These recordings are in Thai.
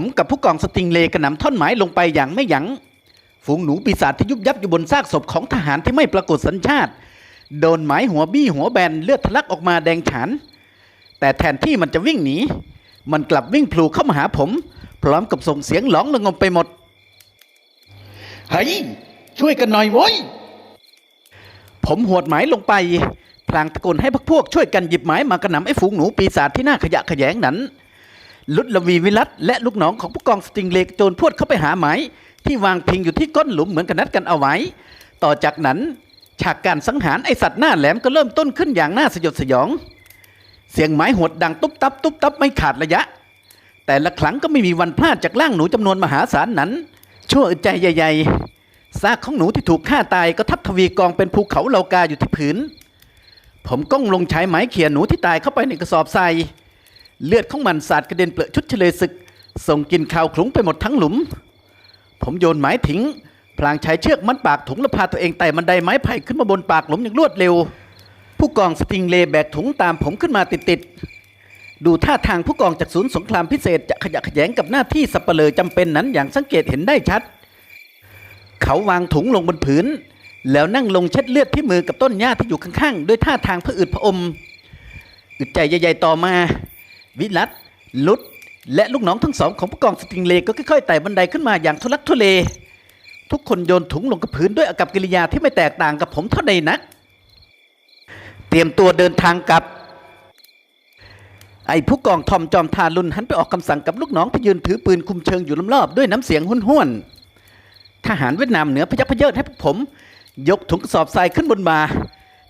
ผมกับผู้กองสติงเลกระหน่ำท่อนไม้ลงไปอย่างไม่ยัง้งฝูงหนูปีศาจที่ยุบยับอยู่บนซากศพของทหารที่ไม่ปรากฏสัญชาติ โดนหมายหัวบี้หัวแบนเลือดทะลักออกมาแดงฉาน แต่แทนที่มันจะวิ่งหนีมันกลับวิ่งพลูเข้ามาหาผม พร้อมกับส่งเสียงหลองระงมไปหมดเฮ้ยช่วยกันหน่อยโว้ยผมหวดหมายลงไปพลางตะโกนให้พวกพวกช่วยกันหยิบไม้มากระหน่ำไอ้ฝูงหนูปีศาจที่น่าขยะแขยงนั้น ลุดลวีวิรัตและลูกน้องของผู้กองสติงเลกโจรพวดเข้าไปหาไม้ที่วางพิงอยู่ที่ก้นหลุมเหมือนกันนัดกันเอาไว้ ต่อจากนั้นฉากการสังหารไอสัตว์หน้าแหลมก็เริ่มต้นขึ้นอย่างน่าสยดสยอง เสียงไม้หดดังตุ๊บตับตุ๊บตับไม่ขาดระยะ แต่ละครั้งก็ไม่มีวันพลาดจากร่างหนูจำนวนมหาศาลนั้น ชั่วอึดใจใหญ่ๆซากของหนูที่ถูกฆ่าตายก็ทับทวีกองเป็นภูเขาเหลากาอยู่ที่ผืนผมก้มลงใช้ไม้เขี่ยหนูที่ตายเข้าไปในกระสอบทราย เลือดของมันสาดกระเด็นเปลือะชุดเฉลยศึก ส่งกลิ่นขาวคลุ้งไปหมดทั้งหลุม ผมโยนไม้ทิ้งพลางใช้เชือกมัดปากถุงและพาตัวเองไต่บันไดไม้ไผ่ขึ้นมาบนปากหลุมอย่างรวดเร็ว ผู้กองสติงเลแบกถุงตามผมขึ้นมาติดๆดูท่าทางผู้กองจากศูนย์สงครามพิเศษจะขยะแขยงกับหน้าที่สับเปลอจำเป็นนั้นอย่างสังเกตเห็นได้ชัด เขาวางถุงลงบนผืน แล้วนั่งลงเช็ดเลือดที่มือกับต้นหญ้าที่อยู่ข้างๆด้วยท่าทางผะอืดผะอมอึดใจใหญ่ๆต่อมา วิรัตลุดและลูกน้องทั้งสองของผู้กองสติงเลก็ค่อยๆไต่บันไดขึ้นมาอย่างทุลักทุเล ทุกคนโยนถุงลงกับพื้นด้วยอากับกิริยาที่ไม่แตกต่างกับผมเท่าใดนัก เตรียมตัวเดินทางกลับ ไอ้ผู้กองทอมจอมทารุนหันไปออกคำสั่งกับลูกน้องที่ยืนถือปืนคุมเชิงอยู่ล้อมรอบด้วยน้ำเสียงห้วนๆทหารเวียดนามเหนือพยักพเยิดให้พวกผม ยกถุงกระสอบทรายขึ้นบนมา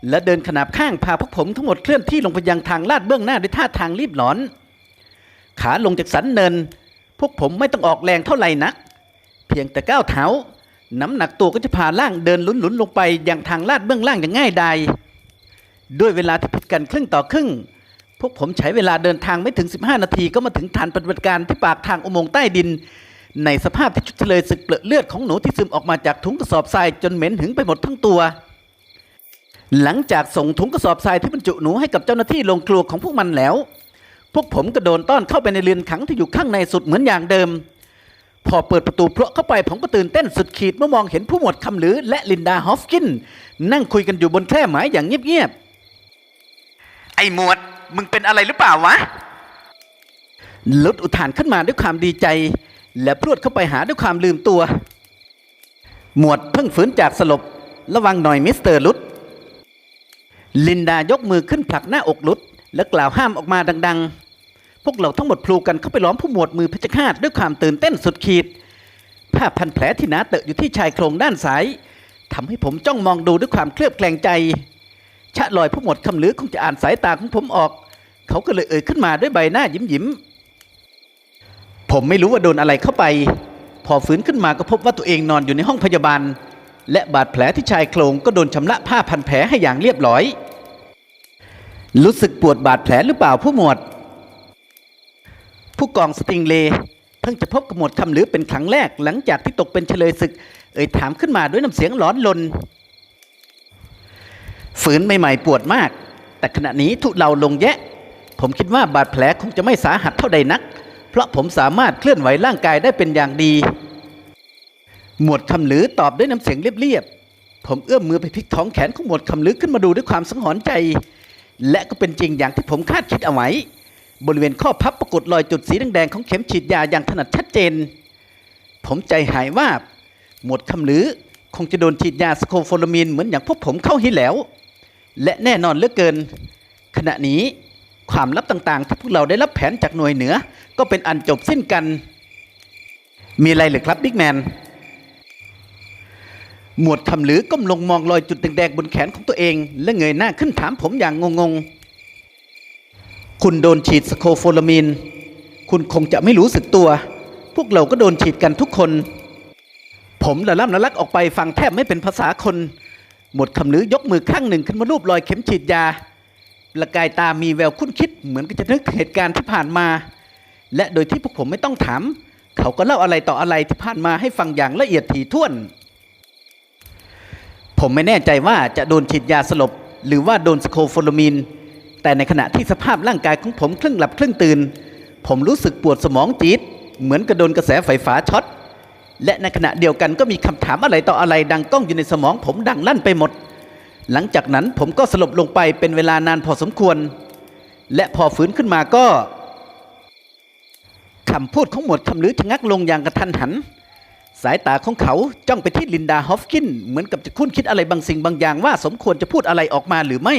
และเดินขนาบข้างพาพวกผมทั้งหมดเคลื่อนที่ลงไปยังทางลาดเบื้องหน้าด้วยท่าทางรีบหลอน ขาลงจากสันเนิน พวกผมไม่ต้องออกแรงเท่าไหร่นัก เพียงแต่ก้าวเท้า น้ำหนักตัวก็จะพาล่างเดินหลุนๆลงไปยังทางลาดเบื้องล่างอย่างง่ายดายด้วยเวลาที่ผิดกันครึ่งต่อครึ่ง พวกผมใช้เวลาเดินทางไม่ถึง 15 นาทีก็มาถึงฐานปฏิบัติการที่ปากทางอุโมงค์ใต้ดิน ในสภาพที่ชุดทะเลศึกเปลือเลือดของหนูที่ซึมออกมาจากถุงกระสอบทรายจนเหม็นหึงไปหมดทั้งตัว หลังจากส่งถุงกระสอบทรายที่บรรจุหนูให้กับเจ้าหน้าที่ลงครัวของพวกมันแล้ว พวกผมก็โดนต้อนเข้าไปในเรือนขังที่อยู่ข้างในสุดเหมือนอย่างเดิม พอเปิดประตูเพราะเข้าไปผมก็ตื่นเต้นสุดขีดเมื่อมองเห็นผู้หมวดคำหรือและลินดาฮอฟกิน นั่งคุยกันอยู่บนแคร่ไม้อย่างเงียบๆ ไอ้หมวดมึงเป็นอะไรหรือเปล่าวะลุดอุทานขึ้นมาด้วยความดีใจ และพรวดเข้าไปหาด้วยความลืมตัว หมวดเพิ่งฟื้นจากสลบ ระวังหน่อยมิสเตอร์ลุด ลินดายกมือขึ้นผลักหน้าอกลุด และกล่าวห้ามออกมาดัง ๆ พวกเราทั้งหมดพลูกันเข้าไปล้อมผู้หมวดมือเพชรฆาตด้วยความตื่นเต้นสุดขีด ผ้าพันแผลที่หนาเตอะอยู่ที่ชายโครงด้านซ้ายทำให้ผมจ้องมองดูด้วยความเคลือบแคลงใจ ชะลอยผู้หมวดคำลือคงจะอ่านสายตาของผมออก เขาก็เลยเอ่ยขึ้นมาด้วยใบหน้ายิ้มยิ้มๆผมไม่รู้ว่าโดนอะไรเข้าไป พอฟื้นขึ้นมาก็พบว่าตัวเองนอนอยู่ในห้องพยาบาล และบาดแผลที่ชายโครงก็โดนชำระผ้าพันแผลให้อย่างเรียบร้อย รู้สึกปวดบาดแผลหรือเปล่าผู้หมวด ผู้กองสติงเลเพิ่งจะพบกับหมวดคำหรือเป็นครั้งแรกหลังจากที่ตกเป็นเฉลยศึก เอ่ยถามขึ้นมาด้วยน้ำเสียงหลอนลน ฝืนใหม่ๆปวดมาก แต่ขณะนี้ทุเลาลงแยะ ผมคิดว่าบาดแผลคงจะไม่สาหัสเท่าใดนัก เพราะผมสามารถเคลื่อนไหวร่างกายได้เป็นอย่างดี หมวดคำหรือตอบด้วยน้ำเสียงเรียบๆผมเอื้อมมือไปพลิกท้องแขนของหมวดคำหรือขึ้นมาดูด้วยความสังหรณ์ใจ และก็เป็นจริงอย่างที่ผมคาดคิดเอาไว้ บริเวณข้อพับปรากฏรอยจุดสีแดงๆของเข็มฉีดยาอย่างถนัดชัดเจน ผมใจหายว่าบหมดคำหรือคงจะโดนฉีดยาสโคโฟลามีนเหมือนอย่างพวกผมเข้าให้แล้ว และแน่นอนเหลือเกิน ขณะนี้ความลับต่างๆ ที่พวกเราได้รับแผนจากหน่วยเหนือ ก็เป็นอันจบสิ้นกัน มีอะไรหรือครับบิ๊กแมน หมวดคำหรือก้มลงมองรอยจุดแดงๆบนแขนของตัวเอง และเงยหน้าขึ้นถามผมอย่างงงๆ คุณโดนฉีดสโคโฟลามีน คุณคงจะไม่รู้สึกตัว พวกเราก็โดนฉีดกันทุกคน ผมละล่ำละลักออกไปฟังแทบไม่เป็นภาษาคน หมดคำลือยกมือข้างหนึ่งขึ้นมารูปรอยเข็มฉีดยาประกายตามีแววคุ้นคิดเหมือนกับจะนึกเหตุการณ์ที่ผ่านมา และโดยที่พวกผมไม่ต้องถาม เขาก็เล่าอะไรต่ออะไรที่ผ่านมาให้ฟังอย่างละเอียดถี่ถ้วน ผมไม่แน่ใจว่าจะโดนฉีดยาสลบ หรือว่าโดนสโคโฟลามีน แต่ในขณะที่สภาพร่างกายของผมครึ่งหลับครึ่งตื่น ผมรู้สึกปวดสมองจี๊ดเหมือนกระโดนกระแสไฟฟ้าช็อตและในขณะเดียวกันก็มีคำถามอะไรต่ออะไรดังก้องอยู่ในสมองผมดังลั่นไปหมด หลังจากนั้นผมก็สลบลงไปเป็นเวลานานพอสมควร และพอฟื้นขึ้นมาก็คำพูดของหมวดคำลือชะงักลงอย่างกระทันหัน สายตาของเขาจ้องไปที่ลินดาฮอฟกิน เหมือนกับจะคุ้นคิดอะไรบางสิ่งบางอย่างว่าสมควรจะพูดอะไรออกมาหรือไม่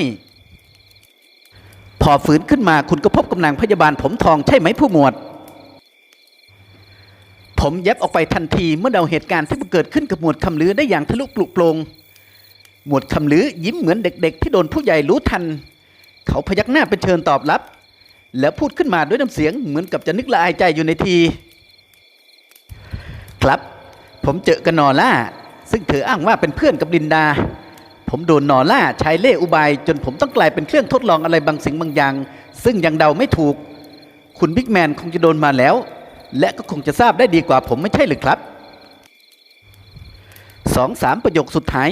พอฟื้นขึ้นมาคุณก็พบกำนางพยาบาลผมทองใช่ไหมผู้หมวด ผมเย็บออกไปทันทีเมื่อเดาเหตุการณ์ที่เกิดขึ้นกับหมวดคำลือได้อย่างทะลุปลุกโปรงหมวดคำลือยิ้มเหมือนเด็กๆ ที่โดนผู้ใหญ่รู้ทัน เขาพยักหน้าเป็นเชิญตอบรับ แล้วพูดขึ้นมาด้วยน้ำเสียงเหมือนกับจะนึกละอายใจอยู่ในที ครับ ผมเจอกันนอล่า ซึ่งเธออ้างว่าเป็นเพื่อนกับลินดา ผมโดนนอล่าใช้เล่อุบาย จนผมต้องกลายเป็นเครื่องทดลองอะไรบางสิ่งบางอย่าง ซึ่งยังเดาไม่ถูก คุณบิ๊กแมนคงจะโดนมาแล้ว และก็คงจะทราบได้ดีกว่าผมไม่ใช่หรือครับสองสามประโยคสุดท้าย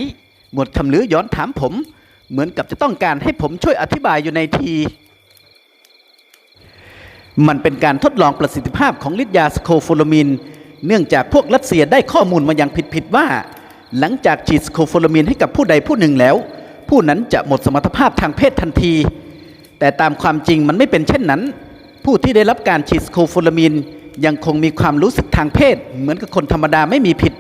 หมวดคำลือย้อนถามผม เหมือนกับจะต้องการให้ผมช่วยอธิบายอยู่ในทีมันเป็นการทดลองประสิทธิภาพของฤทธิ์ยาสโคโฟโลมิน เนื่องจากพวกรัสเซียได้ข้อมูลมาอย่างผิดๆว่า หลังจากฉีดสโคโฟโลมินให้กับผู้ใดผู้หนึ่งแล้ว ผู้นั้นจะหมดสมรรถภาพทางเพศทันที แต่ตามความจริงมันไม่เป็นเช่นนั้น ผู้ที่ได้รับการฉีดสโคโฟโลมินยังคงมีความรู้สึกทางเพศ เหมือนกับคนธรรมดาไม่มีผิด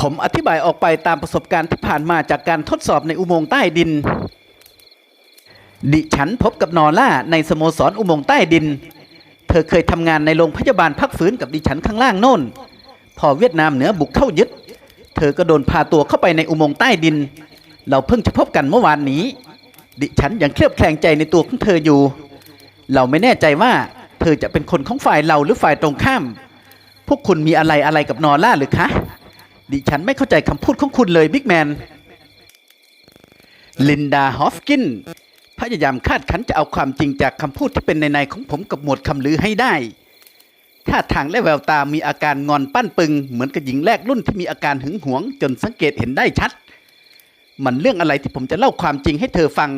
ผมอธิบายออกไปตามประสบการณ์ที่ผ่านมาจากการทดสอบในอุโมงค์ใต้ดิน ดิฉันพบกับนอร่าในสโมสรอุโมงค์ใต้ดิน เธอเคยทำงานในโรงพยาบาลพักฟื้นกับดิฉันข้างล่างโน่น พอเวียดนามเหนือบุกเข้ายึด เธอก็โดนพาตัวเข้าไปในอุโมงค์ใต้ดิน เราเพิ่งจะพบกันเมื่อวานนี้ ดิฉันยังเคลือบแคลงใจในตัวของเธออยู่ เราไม่แน่ใจว่า เธอจะเป็นคนของฝ่ายเราหรือฝ่ายตรงข้าม พวกคุณมีอะไรอะไรกับนอร่าหรือคะ ดิฉันไม่เข้าใจคำพูดของคุณเลยบิ๊กแมน ลินดาฮอฟกิน พยายามคาดคั้นจะเอาความจริงจากคำพูดที่เป็นในในของผมกับหมวดคำลือให้ได้ท่าทางและแววตามีอาการงอนปั้นปึง เหมือนกับหญิงแรกรุ่นที่มีอาการหึงหวง จนสังเกตเห็นได้ชัด มันเรื่องอะไรที่ผมจะเล่าความจริงให้เธอฟัง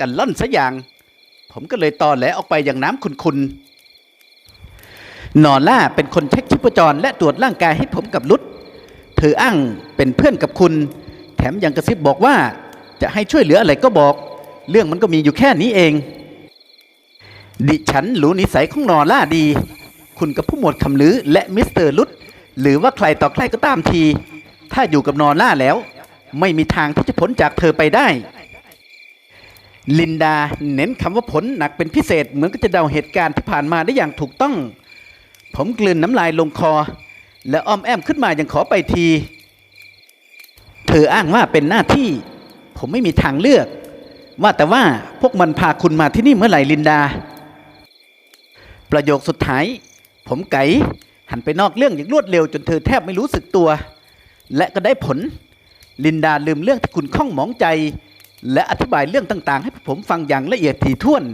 กันล่อนซะอย่าง ผมก็เลยตอแหลออกไปอย่างน้ำคุณๆนอล่าเป็นคนเช็คชีพจรและตรวจร่างกายให้ผมกับลุดเธออ้างเป็นเพื่อนกับคุณ แถมยังกระซิบบอกว่า จะให้ช่วยเหลืออะไรก็บอก เรื่องมันก็มีอยู่แค่นี้เอง ดิฉันหรูนิสัยของนอล่าดี คุณกับผู้หมวดคำลือและมิสเตอร์ลุดหรือว่าใครต่อใครก็ตามที ถ้าอยู่กับนอล่าแล้ว ไม่มีทางที่จะพ้นจากเธอไปได้ ลินดาเน้นคำว่าผลหนักเป็นพิเศษ เหมือนก็จะเดาเหตุการณ์ที่ผ่านมาได้อย่างถูกต้อง ผมกลืนน้ำลายลงคอ และอ้อมแอมขึ้นมาอยังขอไปที เธออ้างว่าเป็นหน้าที่ ผมไม่มีทางเลือก ว่าแต่ว่าพวกมันพาคุณมาที่นี่เมื่อไหร่ลินดา ประโยคสุดท้าย ผมไก่หันไปนอกเรื่องอย่างรวดเร็วจนเธอแทบไม่รู้สึกตัว และก็ได้ผล ลินดาลืมเรื่องที่คุณข้องหมองใจ และอธิบายเรื่องต่างๆ ให้ผมฟังอย่างละเอียดถี่ถ้วน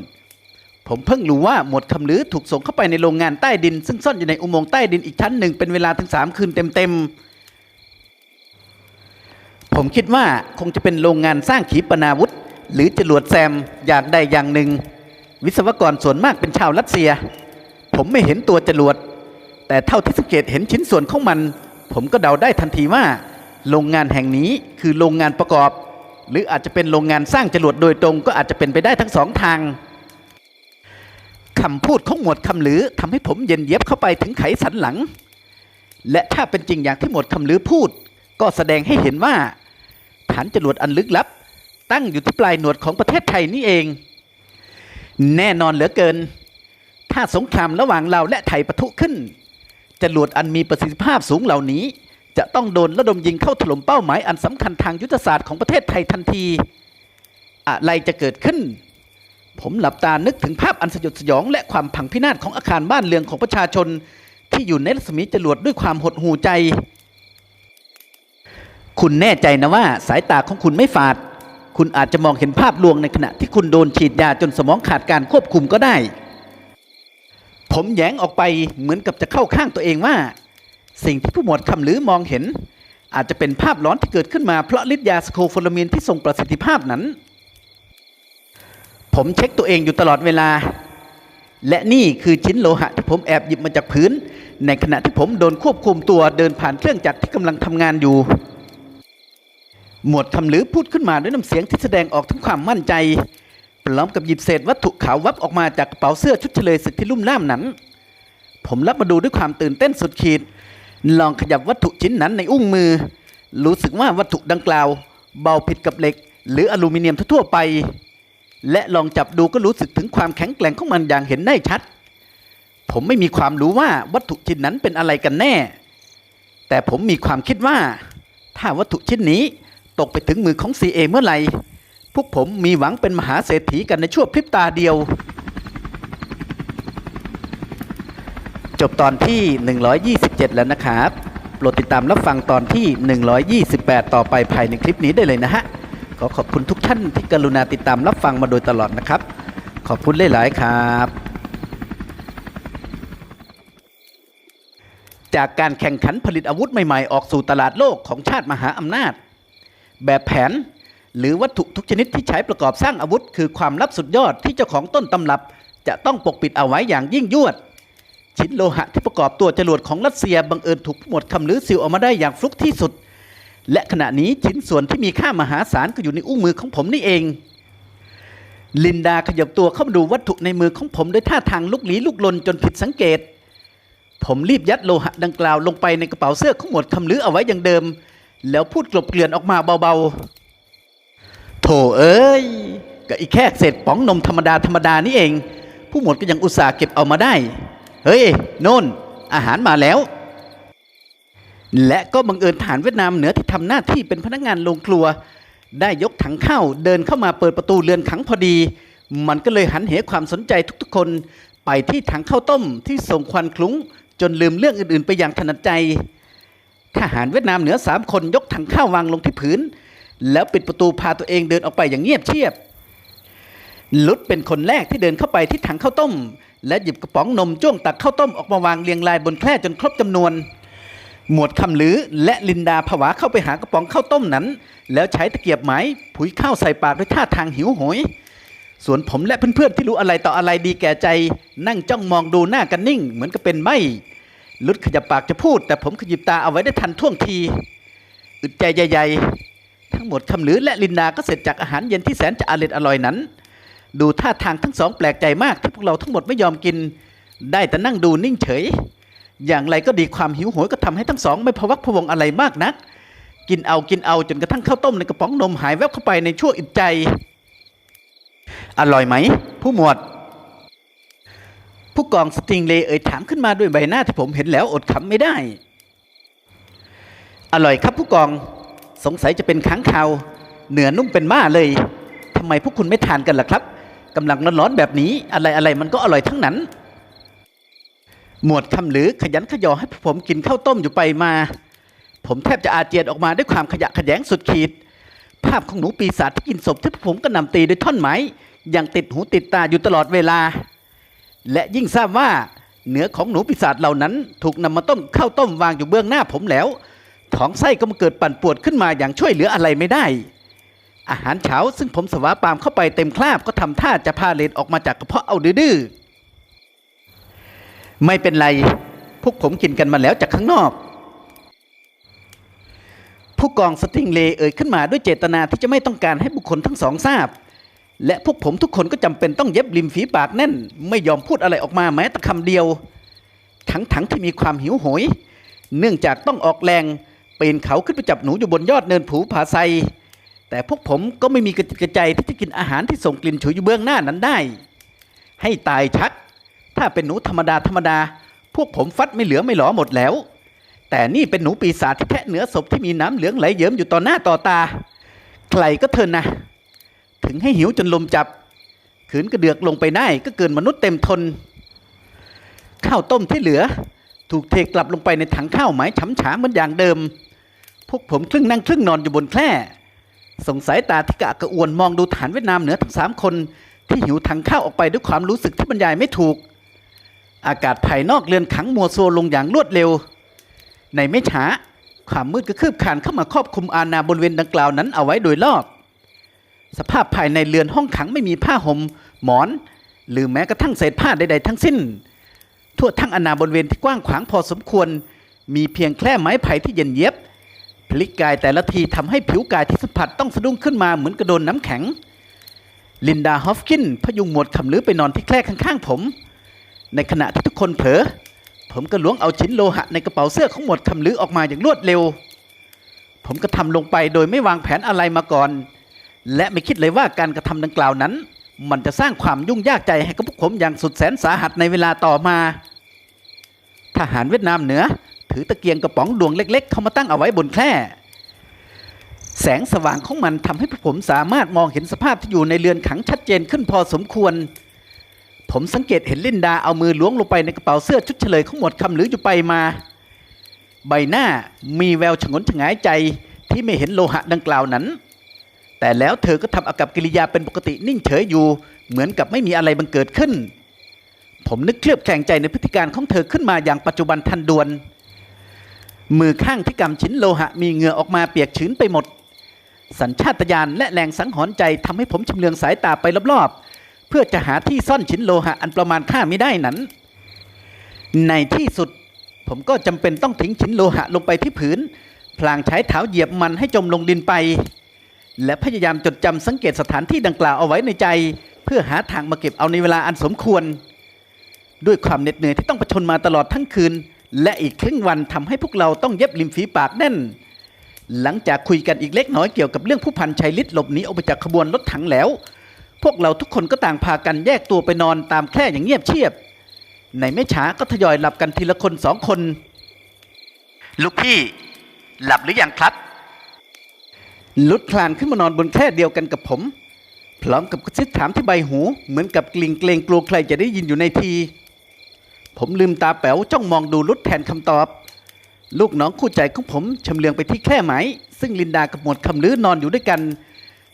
ผมเพิ่งรู้ว่าหมวดคำลือถูกส่งเข้าไปในโรงงานใต้ดิน ซึ่งซ่อนอยู่ในอุโมงค์ใต้ดินอีกชั้นหนึ่งเป็นเวลาถึงสามคืนเต็มๆผมคิดว่าคงจะเป็นโรงงานสร้างขีปนาวุธ หรือจรวดแซมอย่างใดอย่างหนึ่ง วิศวกรส่วนมากเป็นชาวรัสเซีย ผมไม่เห็นตัวจรวด แต่เท่าที่สังเกตเห็นชิ้นส่วนของมัน ผมก็เดาได้ทันทีว่า โรงงานแห่งนี้คือโรงงานประกอบ หรืออาจจะเป็นโรงงานสร้างจรวดโดยตรงก็อาจจะเป็นไปได้ทั้งสองทางคำพูดของหมวดคำลือทำให้ผมเย็นเย็บเข้าไปถึงไขสันหลัง และถ้าเป็นจริงอย่างที่หมวดคำลือพูด ก็แสดงให้เห็นว่าฐานจรวดอันลึกลับ ตั้งอยู่ที่ปลายหนวดของประเทศไทยนี่เอง แน่นอนเหลือเกิน ถ้าสงครามระหว่างเราและไทยปะทุขึ้นจรวดอันมีประสิทธิภาพสูงเหล่านี้ จะต้องโดนระดมยิงเข้าถล่มเป้าหมายอันสำคัญทางยุทธศาสตร์ของประเทศไทยทันที อะไรจะเกิดขึ้น ผมหลับตานึกถึงภาพอันสยดสยอง และความพังพินาศของอาคารบ้านเรือนของประชาชน ที่อยู่ในรัศมีจรวดด้วยความหดหู่ใจ คุณแน่ใจนะว่าสายตาของคุณไม่ฝาด คุณอาจจะมองเห็นภาพลวงในขณะที่คุณโดนฉีดยาจนสมองขาดการควบคุมก็ได้ ผมแยงออกไปเหมือนกับจะเข้าข้างตัวเองว่า สิ่งที่ผู้หมวดคำลือมองเห็น อาจจะเป็นภาพหลอนที่เกิดขึ้นมาเพราะฤทธิ์ยาสโคโฟลามินที่ทรงประสิทธิภาพนั้น ผมเช็คตัวเองอยู่ตลอดเวลา และนี่คือชิ้นโลหะที่ผมแอบหยิบมาจากพื้น ในขณะที่ผมโดนควบคุมตัวเดินผ่านเครื่องจักรที่กำลังทำงานอยู่ หมวดคำลือพูดขึ้นมาด้วยน้ำเสียงที่แสดงออกถึงความมั่นใจพร้อมกับหยิบเศษวัตถุขาววับออกมาจากกระเป๋าเสื้อชุดเฉลยศึกที่ลุ่มล่ามนั้น ผมรับมาดูด้วยความตื่นเต้นสุดขีด ลองขยับวัตถุชิ้นนั้นในอุ้งมือ รู้สึกว่าวัตถุดังกล่าว เบาผิดกับเหล็ก หรืออลูมิเนียมทั่วไป และลองจับดูก็รู้สึกถึงความแข็งแกร่งของมันอย่างเห็นได้ชัด ผมไม่มีความรู้ว่าวัตถุชิ้นนั้นเป็นอะไรกันแน่ แต่ผมมีความคิดว่า ถ้าวัตถุชิ้นนี้ ตกไปถึงมือของ CA เมื่อไหร่ พวกผมมีหวังเป็นมหาเศรษฐีกันในชั่วพริบตาเดียว จบตอนที่ 127 แล้วนะครับ โปรดติดตามรับฟังตอนที่ 128 ต่อไปภายในคลิปนี้ได้เลยนะฮะ ขอขอบคุณทุกท่านที่กรุณาติดตามรับฟังมาโดยตลอดนะครับ ขอบคุณหลาย ๆ ครับจากการแข่งขันผลิตอาวุธใหม่ ๆ ออกสู่ตลาดโลกของชาติมหาอำนาจ แบบแผน หรือวัตถุทุกชนิดที่ใช้ประกอบสร้างอาวุธ คือความลับสุดยอดที่เจ้าของต้นตำรับ จะต้องปกปิดเอาไว้อย่างยิ่งยวด ชิ้นโลหะที่ประกอบตัวจรวดของรัสเซียบังเอิญถูกหมวดคำลือซิลออกมาได้อย่างฟลุกที่สุด และขณะนี้ชิ้นส่วนที่มีค่ามหาศาลก็อยู่ในอุ้งมือของผมนี่เองลินดาขยับตัวเข้ามาดูวัตถุในมือของผมด้วยท่าทางลุกลี้ลุกลนจนผิดสังเกต ผมรีบยัดโลหะดังกล่าวลงไปในกระเป๋าเสื้อของหมวดคำลือเอาไว้อย่างเดิม แล้วพูดกลบเกลื่อนออกมาเบาๆ โถเอ้ยก็อีกแค่เศษป๋องนมธรรมดาธรรมดานี่เอง ผู้หมดก็ยังอุตส่าห์เก็บเอามาได้ เฮ้ยโน่น อาหารมาแล้ว และก็บังเอิญฐานเวียดนามเหนือที่ทำหน้าที่เป็นพนักงานโรงครัว ได้ยกถังข้าวเดินเข้ามาเปิดประตูเรือนขังพอดี มันก็เลยหันเหความสนใจทุกๆ คนไปที่ถังข้าวต้มที่ส่งควันคลุ้งจนลืมเรื่องอื่นๆ ไปอย่างถนัดใจ ทหารเวียดนามเหนือสามคนยกถังข้าววางลงที่พื้น แล้วปิดประตูพาตัวเองเดินออกไปอย่างเงียบเชียบ ลุดเป็นคนแรกที่เดินเข้าไปที่ถังข้าวต้ม และหยิบกระป๋องนมจ้วงตักข้าวต้มออกมาวางเรียงรายบนแคร่จนครบจำนวน หมวดคำลือและลินดาผวาเข้าไปหากระป๋องข้าวต้มนั้น แล้วใช้ตะเกียบไม้ผุยข้าวใส่ปากด้วยท่าทางหิวโหยส่วนผมและเพื่อนๆที่รู้อะไรต่ออะไรดีแก่ใจ นั่งจ้องมองดูหน้ากันนิ่ง เหมือนกับเป็นไม่ ลุดขยับปากจะพูด แต่ผมขยิบตาเอาไว้ได้ทันท่วงที อึดใจใหญ่ๆ ทั้งหมดคำลือและลินดาก็เสร็จจากอาหารเย็นที่แสนจะอร่อยอร่อยนั้น ดูท่าทางทั้งสองแปลกใจมากที่พวกเราทั้งหมดไม่ยอมกิน ได้แต่นั่งดูนิ่งเฉย อย่างไรก็ดีความหิวโหยก็ทำให้ทั้งสอง ไม่พะวักพะวงอะไรมากนัก กินเอากินเอาจนกระทั่งข้าวต้มในกระป๋องนมหายแวบเข้าไปในชั่วอึดใจ อร่อยไหม ผู้หมวด ผู้กองสติงเลเอ่ยถามขึ้นมาด้วยใบหน้าที่ผมเห็นแล้วอดขำไม่ได้ อร่อยครับผู้กองสงสัยจะเป็นค้างคาวเนื้อนุ่มเป็นม้าเลยทำไมพวกคุณไม่ทานกันล่ะครับกำลังร้อนๆแบบนี้อะไรอะไรๆมันก็อร่อยทั้งนั้น หมวดคำหรือขยันขยอให้ผมกินข้าวต้มอยู่ไปมา ผมแทบจะอาเจียนออกมาด้วยความขยะแขยงสุดขีด ภาพของหนูปีศาจที่กินศพที่ผมก็นำตีด้วยท่อนไม้อยังติดหูติดตาอยู่ตลอดเวลา และยิ่งทราบว่าเนื้อของหนูปีศาจเหล่านั้น ถูกนำมาต้มข้าวต้มวางอยู่เบื้องหน้าผมแล้ว ท้องไส้ก็มาเกิดปั่นปวดขึ้นมาอย่างช่วยเหลืออะไรไม่ได้ อาหารเช้าซึ่งผมสวาปามเข้าไปเต็มคราบก็ทำท่าจะพาเลนออกมาจากกระเพาะเอาดื้อๆไม่เป็นไร พวกผมกินกันมาแล้วจากข้างนอก ผู้กองสติงเลเอ่ยขึ้นมาด้วยเจตนาที่จะไม่ต้องการให้บุคคลทั้งสองทราบ และพวกผมทุกคนก็จำเป็นต้องเย็บริมฝีปากแน่น ไม่ยอมพูดอะไรออกมาแม้แต่คำเดียว ทั้งๆที่มีความหิวโหย เนื่องจากต้องออกแรงปีนเขาขึ้นไปจับหนูอยู่บนยอดเนินผูผาไซแต่พวกผมก็ไม่มีกระจิตกระใจที่จะกินอาหารที่ส่งกลิ่นฉุยอยู่เบื้องหน้านั้นได้ ให้ตายชัก ถ้าเป็นหนูธรรมดาธรรมดา พวกผมฟัดไม่เหลือไม่หลอหมดแล้ว แต่นี่เป็นหนูปีศาจที่แทะเนื้อศพที่มีน้ำเหลืองไหลเยิ้มอยู่ต่อหน้าต่อตา ใครก็เทินนะ ถึงให้หิวจนลมจับ ขืนกระเดือกลงไปได้ก็เกินมนุษย์เต็มทน ข้าวต้มที่เหลือ ถูกเทกลับลงไปในถังข้าวหมายฉำฉาเหมือนอย่างเดิม พวกผมครึ่งนั่งครึ่งนอนอยู่บนแคร่สงสายตาที่กะกระอวนมองดูฐานเวียดนามเหนือทั้งสามคนที่หิวถังข้าวออกไปด้วยความรู้สึกที่บรรยายไม่ถูก อากาศภายนอกเรือนขังมัวซัวลงอย่างรวดเร็ว ในไม่ช้าความมืดก็คืบคานเข้ามาครอบคลุมอาณาบริเวณดังกล่าวนั้นเอาไว้โดยรอบ สภาพภายในเรือนห้องขังไม่มีผ้าห่มหมอน หรือแม้กระทั่งเศษผ้าใดๆทั้งสิ้น ทั่วทั้งอนาบริเวณที่กว้างขวางพอสมควร มีเพียงแค่ไม้ไผ่ที่เย็นเย็บพลิกกายแต่ละทีทำให้ผิวกายที่สัมผัสต้องสะดุ้งขึ้นมาเหมือนกระโดนน้ำแข็ง ลินดาฮอฟกินพยุงหมวดคำลือไปนอนที่แคร่ข้างๆผม ในขณะที่ทุกคนเผลอผมก็ล้วงเอาชิ้นโลหะในกระเป๋าเสื้อของหมวดคำลือออกมาอย่างรวดเร็ว ผมก็ทำลงไปโดยไม่วางแผนอะไรมาก่อน และไม่คิดเลยว่าการกระทำดังกล่าวนั้น มันจะสร้างความยุ่งยากใจให้กับพวกผมอย่างสุดแสนสาหัสในเวลาต่อมา ทหารเวียดนามเหนือ ถือตะเกียงกระป๋องดวงเล็ก ๆ เข้ามาตั้งเอาไว้บนแคร่แสงสว่างของมันทำให้พวกผมสามารถมองเห็นสภาพที่อยู่ในเรือนขังชัดเจนขึ้นพอสมควร ผมสังเกตเห็นลินดาเอามือล้วงลงไปในกระเป๋าเสื้อชุดเฉลยของหมวดคำหรืออยู่ไปมา ใบหน้ามีแววฉงนฉงายใจที่ไม่เห็นโลหะดังกล่าวนั้น แต่แล้วเธอก็ทำอากับกิริยาเป็นปกตินิ่งเฉยอยู่ เหมือนกับไม่มีอะไรบังเกิดขึ้น ผมนึกเคลือบแคลงใจในพฤติการของเธอขึ้นมาอย่างปัจจุบันทันด่วน มือข้างที่กำชิ้นโลหะมีเหงื่อออกมาเปียกชื้นไปหมด สัญชาตญาณและแรงสังหรณ์ใจทำให้ผมชำเลืองสายตาไปรอบๆ เพื่อจะหาที่ซ่อนชิ้นโลหะอันประมาณค่าไม่ได้นั้น ในที่สุดผมก็จำเป็นต้องทิ้งชิ้นโลหะลงไปที่ผืน พลางใช้เท้าเหยียบมันให้จมลงดินไป และพยายามจดจำสังเกตสถานที่ดังกล่าวเอาไว้ในใจ เพื่อหาทางมาเก็บเอาในเวลาอันสมควร ด้วยความเหน็ดเหนื่อยที่ต้องประชนมาตลอดทั้งคืน และอีกครึ่งวันทำให้พวกเราต้องเย็บริมฝีปากแน่น หลังจากคุยกันอีกเล็กน้อยเกี่ยวกับเรื่องผู้พันชัยฤทธิ์หลบหนีออกไปจากขบวนรถถังแล้ว พวกเราทุกคนก็ต่างพากันแยกตัวไปนอนตามแคร่อย่างเงียบเชียบ ในไม่ช้าก็ทยอยหลับกันทีละคนสองคน ลูกพี่ หลับหรือยังครับ ลุดคลานขึ้นมานอนบนแคร่เดียวกันกับผม พร้อมกับกระซิบถามที่ใบหู เหมือนกับกลิ่งเกรงกลัวใครจะได้ยินอยู่ในที ผมลืมตาแป๋วจ้องมองดูลุดแทนคำตอบ ลูกน้องคู่ใจของผมชำเลืองไปที่แคร่ไหม ซึ่งลินดากับหมวดคำลือนอนอยู่ด้วยกัน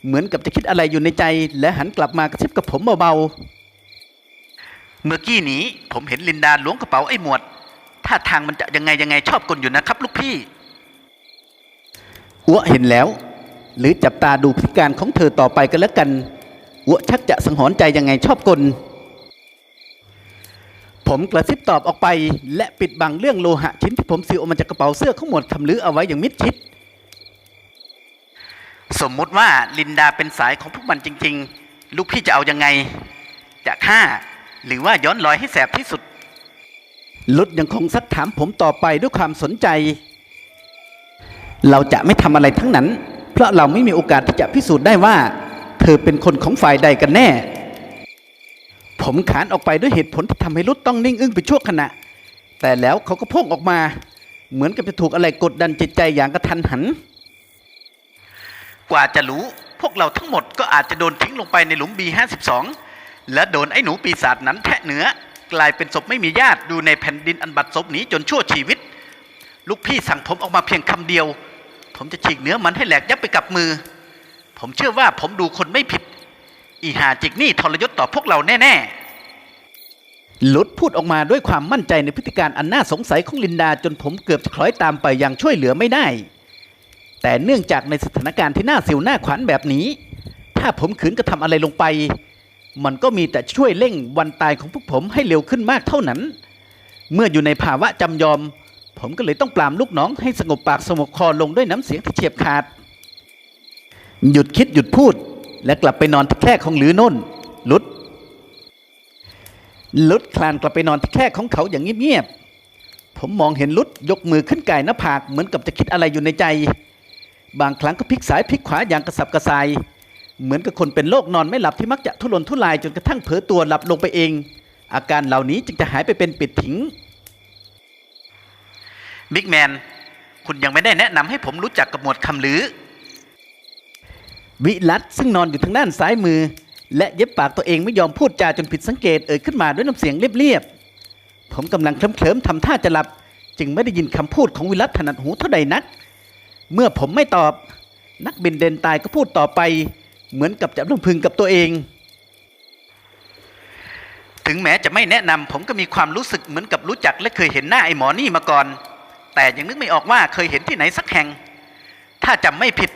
เหมือนกับจะคิดอะไรอยู่ในใจ และหันกลับมากระซิบกับผมเบาๆเมื่อกี้นี้ผมเห็นลินดาล้วงกระเป๋าไอ้หมวดท่าทางมันจะยังไงยังไงชอบกลอยู่นะครับ ลูกพี่อ้วเห็นแล้ว หรือจับตาดูพฤติการของเธอต่อไปกันแล้วกันอ้วชักจะสังหรณ์ใจยังไงชอบกล ผมกระซิบตอบออกไป และปิดบังเรื่องโลหะชิ้นที่ผมซื้อออกมาจากกระเป๋าเสื้อของหมวดคำลือเอาไว้อย่างมิดชิด สมมุติว่าลินดาเป็นสายของพวกมันจริง ๆ ลูกพี่จะเอายังไง จะฆ่า หรือว่าย้อนรอยให้แสบที่สุดลุดยังคงซักถามผมต่อไปด้วยความสนใจ เราจะไม่ทำอะไรทั้งนั้น เพราะเราไม่มีโอกาสที่จะพิสูจน์ได้ว่า เธอเป็นคนของฝ่ายใดกันแน่ ผมขานออกไปด้วยเหตุผลที่ทำให้ลุดต้องนิ่งอึ้งไปชั่วขณะ แต่แล้วเขาก็พ่งออกมา เหมือนกับจะถูกอะไรกดดันจิตใจอย่างกระทันหัน กว่าจะรู้พวกเราทั้งหมดก็อาจจะโดนทิ้งลงไปในหลุม B52 และโดนไอ้หนูปีศาจนั้นแทะเนื้อกลายเป็นศพไม่มีญาติดูในแผ่นดินอันบัดซบนี้จนชั่วชีวิต ลูกพี่สั่งผมออกมาเพียงคำเดียว ผมจะฉีกเนื้อมันให้แหลกยับไปกับมือ ผมเชื่อว่าผมดูคนไม่ผิด อีหาจิกนี่ทรยศต่อพวกเราแน่ๆลุดพูดออกมาด้วยความมั่นใจในพฤติการอันน่าสงสัยของลินดาจนผมเกือบคล้อยตามไปอย่างช่วยเหลือไม่ได้ แต่เนื่องจากในสถานการณ์ที่น่าเสียวหน้าขวัญแบบนี้ ถ้าผมขืนกระทำอะไรลงไป มันก็มีแต่ช่วยเร่งวันตายของพวกผมให้เร็วขึ้นมากเท่านั้น เมื่ออยู่ในภาวะจำยอม ผมก็เลยต้องปรามลูกน้องให้สงบปากสงบคอลงด้วยน้ำเสียงที่เฉียบขาด หยุดคิดหยุดพูด และกลับไปนอนที่แคร่ของหรือน่นลุดลุดคลานกลับไปนอนที่แคร่ของเขาอย่างเงียบๆผมมองเห็นลุดยกมือขึ้นไก่หน้าผากเหมือนกับจะคิดอะไรอยู่ในใจ บางครั้งก็พลิกซ้ายพลิกขวาอย่างกระสับกระส่าย เหมือนกับคนเป็นโรคนอนไม่หลับที่มักจะทุรนทุรายจนกระทั่งเผลอตัวหลับลงไปเอง อาการเหล่านี้จึงจะหายไปเป็นปิดถิง บิ๊กแมนคุณยังไม่ได้แนะนำให้ผมรู้จักกับหมวดคำลือ วิรัตซึ่งนอนอยู่ทางด้านซ้ายมือ และเย็บปากตัวเองไม่ยอมพูดจาจนผิดสังเกตเอ่ยขึ้นมาด้วยน้ำเสียงเรียบๆ ผมกำลังเคลิ้มๆทำท่าจะหลับ จึงไม่ได้ยินคำพูดของวิรัตถนัดหูเท่าใดนัก เมื่อผมไม่ตอบ นักบินเดนตายก็พูดต่อไป เหมือนกับจะรำพึงกับตัวเอง ถึงแม้จะไม่แนะนำผมก็มีความรู้สึกเหมือนกับรู้จักและเคยเห็นหน้าไอ้หมอนี่มาก่อน แต่ยังนึกไม่ออกว่าเคยเห็นที่ไหนสักแห่ง ถ้าจำไม่ผิด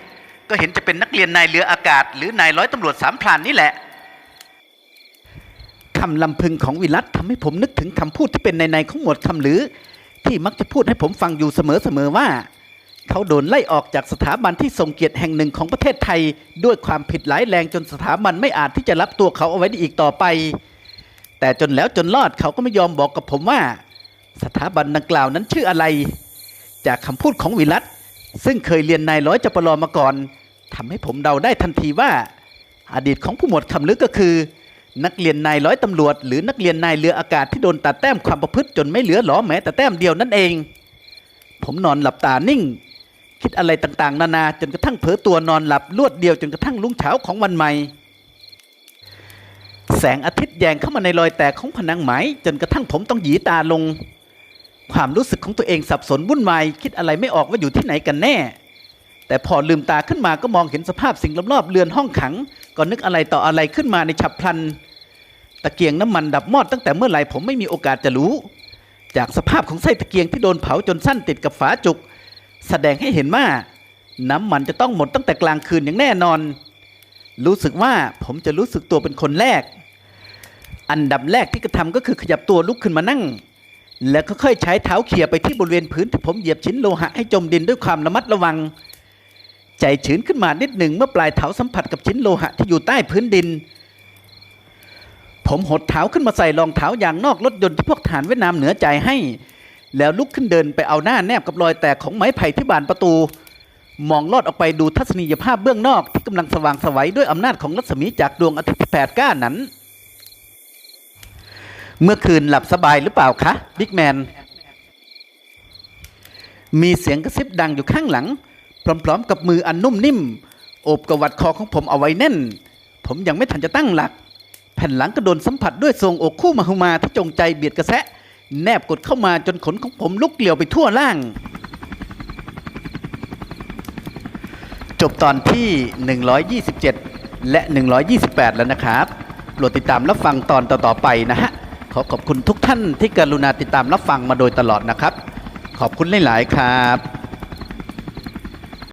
ก็เห็นจะเป็นนักเรียนนายเรืออากาศ หรือนายร้อยตำรวจสามพรานนี่แหละคำลำพึงของวิรัตทำให้ผมนึกถึงคำพูดที่เป็นในในของหมวดคำหรือ ที่มักจะพูดให้ผมฟังอยู่เสมอๆว่า เขาโดนไล่ออกจากสถาบันที่ทรงเกียรติแห่งหนึ่งของประเทศไทย ด้วยความผิดร้ายแรงจนสถาบันไม่อาจที่จะรับตัวเขาเอาไว้ได้อีกต่อไป แต่จนแล้วจนรอดเขาก็ไม่ยอมบอกกับผมว่า สถาบันดังกล่าวนั้นชื่ออะไร จากคำพูดของวิรัตซึ่งเคยเรียนนายร้อยจปรมาก่อนทำให้ผมเดาได้ทันทีว่า อดีตของผู้หมวดคำลึกก็คือ นักเรียนนายร้อยตำรวจ หรือนักเรียนนายเรืออากาศที่โดนตัดแต้มความประพฤติจนไม่เหลือหลอแม้แต่แต้มเดียวนั่นเอง ผมนอนหลับตานิ่ง คิดอะไรต่างๆ นานาจนกระทั่งเผลอตัวนอนหลับลวดเดียวจนกระทั่งรุ่งเช้าของวันใหม่แสงอาทิตย์แยงเข้ามาในรอยแตกของผนังไหม จนกระทั่งผมต้องหยีตาลง ความรู้สึกของตัวเองสับสนวุ่นวายคิดอะไรไม่ออกว่าอยู่ที่ไหนกันแน่ แต่พอลืมตาขึ้นมาก็มองเห็นสภาพสิ่งรอบๆเรือนห้องขัง ก็นึกอะไรต่ออะไรขึ้นมาในฉับพลัน ตะเกียงน้ำมันดับมอดตั้งแต่เมื่อไหร่ผมไม่มีโอกาสจะรู้ จากสภาพของไส้ตะเกียงที่โดนเผาจนสั้นติดกับฝาจุก แสดงให้เห็นว่าน้ำมันจะต้องหมดตั้งแต่กลางคืนอย่างแน่นอน รู้สึกว่าผมจะรู้สึกตัวเป็นคนแรก อันดับแรกที่กระทำก็คือขยับตัวลุกขึ้นมานั่ง แล้วค่อยๆใช้เท้าเขี่ยไปที่บริเวณพื้นที่ผมเหยียบชิ้นโลหะให้จมดินด้วยความระมัดระวัง ใจชื้นขึ้นมานิดหนึ่งเมื่อปลายเท้าสัมผัสกับชิ้นโลหะที่อยู่ใต้พื้นดิน ผมหดเท้าขึ้นมาใส่รองเท้ายางนอกรถยนต์ที่พวกฐานเวียดนามเหนือใจให้ แล้วลุกขึ้นเดินไปเอาหน้าแนบกับรอยแตกของไม้ไผ่ที่บานประตู มองลอดออกไปดูทัศนียภาพเบื้องนอกที่กำลังสว่างสวัยด้วยอำนาจของรัศมีจากดวงอาทิตย์แปดก้านั้น เมื่อคืนหลับสบายหรือเปล่าคะบิ๊กแมน มีเสียงกระซิบดังอยู่ข้างหลัง พร้อมๆ กับมืออันนุ่มนิ่มโอบกวัดคอของผมเอาไว้แน่น ผมยังไม่ทันจะตั้งหลัก แผ่นหลังก็โดนสัมผัสด้วยทรงอกคู่มหึมาที่จงใจเบียดกระแสะ แนบกดเข้ามาจนขนของผมลุกเกลียวไปทั่วล่าง จบตอนที่ 127 และ 128 แล้วนะครับโปรดติดตามรับฟังตอนต่อๆไปนะฮะ ขอขอบคุณทุกท่านที่กรุณาติดตามรับฟังมาโดยตลอดนะครับ ขอบคุณหลาย ๆ ครับ